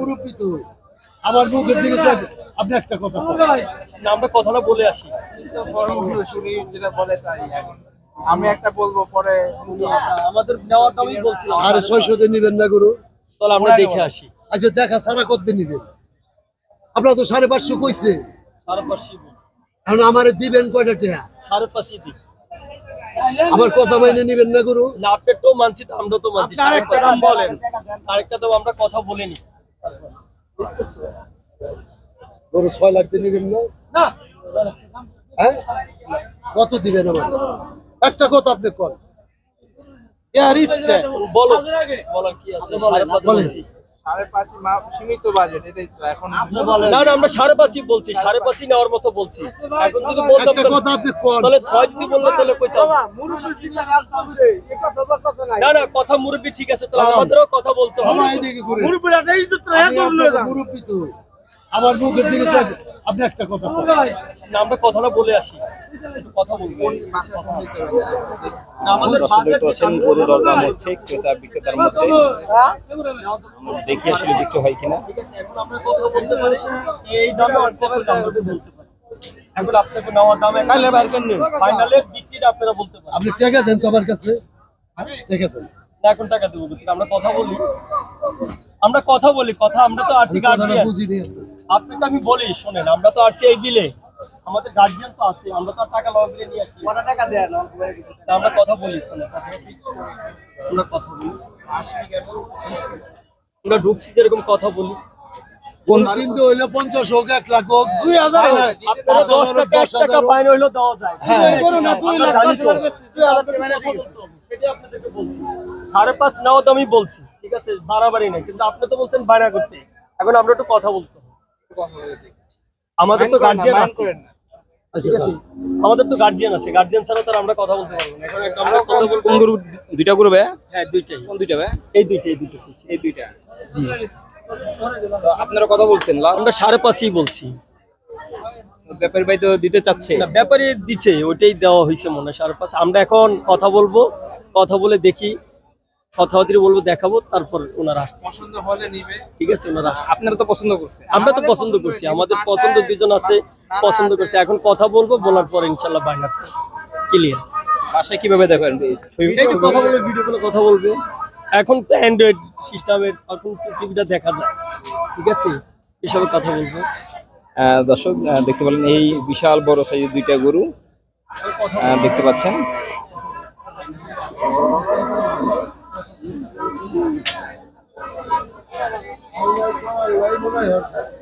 মুরব্বী তো। আমার মুখের দিকে আপনি একটা কথা আমরা কথাটা বলে আসি শুনি যেটা বলে তাই আমি একটা বলব পরে আমাদের নেওয়ার দামই বলছিলাম। সাড়ে ছয়শো দিয়ে নিবেন না গুরু? তাহলে আমরা দেখে আসি। আচ্ছা দেখা সারা করতে নিবেন। আপনার তো সাড়ে পাঁচশো কইছে। সাড়ে পাঁচশো এখন আমারে দিবেন কয়টা টেহা সাড়ে পাঁচশো দিই আমার কথা মাইনে নিবেন না গুরু? না আপনি তো মানছি তো আমরা তো মানছি। আরেকটা দাম বলেন। আরেকটা তো আমরা কথা বলিনি। গরু ছয় লাখ দিয়ে কিনলো না? হ্যাঁ? কত দিবেন আমার একটা কথা আপনি কন। আর ইচ্ছে। বলো। বলার কি আছে? আমরা সাড়ে পাঁচই বলছি সাড়ে পাঁচই নেওয়ার মতো বলছি। এখন যদি বলতাম তাহলে ছয় যদি বললে তাহলে কইতাম। না না কথা মুরব্বী ঠিক আছে তাহলে। আমাদেরও কথা বলতে হবে। মুরব্বীরা আমার মুখের দিকে আপনি একটা কথা বলেন। না আমরা কথাটা বলে আসি। কথা বলব আমাদের বাজেট দেখতে দরদাম হচ্ছে ক্রেতা বিক্রেতার মধ্যে দেখি আসলে বিক্রি হয় কিনা? ঠিক এখন আমরা কথা বলতে পারি। এই দামে অল্প দাম বলতে পারি। এখন আপনাকে নেওয়ার দামে ফাইনালে বাইর করে নিন? ফাইনালের বিক্রিটা আপনারা বলতে পারেন। আপনি টাকা দেন তো আমার কাছে। টাকা দেন। না এখন টাকা দেবো। আমরা কথা বলি। আমরা কথা বলি কথা আমরা তো আরসি বুঝিনি আপনার। আপনাকে আমি বলি শোনেন আমরা তো আরসি এই বিলে। আমাদের গার্জিয়ান তো আছে আমরা তো আর টাকা বিলে নিয়ে আসি। কত টাকা দেন আমরা কথা বলি ফোনে, কথা বলি। আমরা কথা বলি। আমরা ঢুকছি যেরকম কথা বলি। কিন্তু হইলে পঞ্চাশ হোক এক লাখ হোক দুই হাজার দশ টাকা ফাইন হইলেও দেওয়া যায়। হ্যাঁ। তো। সাড়ে পাঁচ নেওয়া তো আমি বলছি ঠিক আছে বাড়াবাড়ি নেই কিন্তু আপনি তো বলছেন বায়না করতে। এখন আমরা একটু কথা বলতে। আমাদের তো গার্জিয়ান আছে। আমাদের তো গার্জিয়ান আছে। গার্জিয়ান ছাড়া তো আর আমরা কথা বলতে পারব না। এখন আমরা কথা বলব। কোন গরু দুইটা গরু ভাই হ্যাঁ দুইটাই কোন দুইটা ভাই? এই দুইটাই এই দুইটা। এই দুইটা। তো আপনারা কথা বলছেন আমরা সাড়ে পাঁচই বলছি। ব্যাপারী ভাই তো দিতে চাচ্ছে। না ব্যাপারে দিছে ওইটাই দেওয়া হয়েছে মনে হয় সাড়ে পাঁচ। আমরা এখন কথা বলব কথা বলে দেখি। কথাবার্তি বলব দেখাবো তারপর ওনারা আসতে পছন্দ হলে নিবে। ঠিক আছে ওনারা আপনারা তো পছন্দ করছে আমরা তো পছন্দ করছি আমাদের পছন্দ দুজন আছে পছন্দ করছে। এখন কথা বলব বলার পর ইনশাল্লাহ বাইনার ক্লিয়ার বাসায় কীভাবে দেখেন? কথা বলবে ভিডিও করে কথা বলবে। এখন তো অ্যান্ড্রয়েড সিস্টেমের এখন পৃথিবীটা দেখা যায়। ঠিক আছে? এসবের কথা বলব। আহ, দর্শক দেখতে পেলেন এই বিশাল বড় সাইজের দুইটা গরু। দেখতে পাচ্ছেন। Aí vai, vai, vai, vai.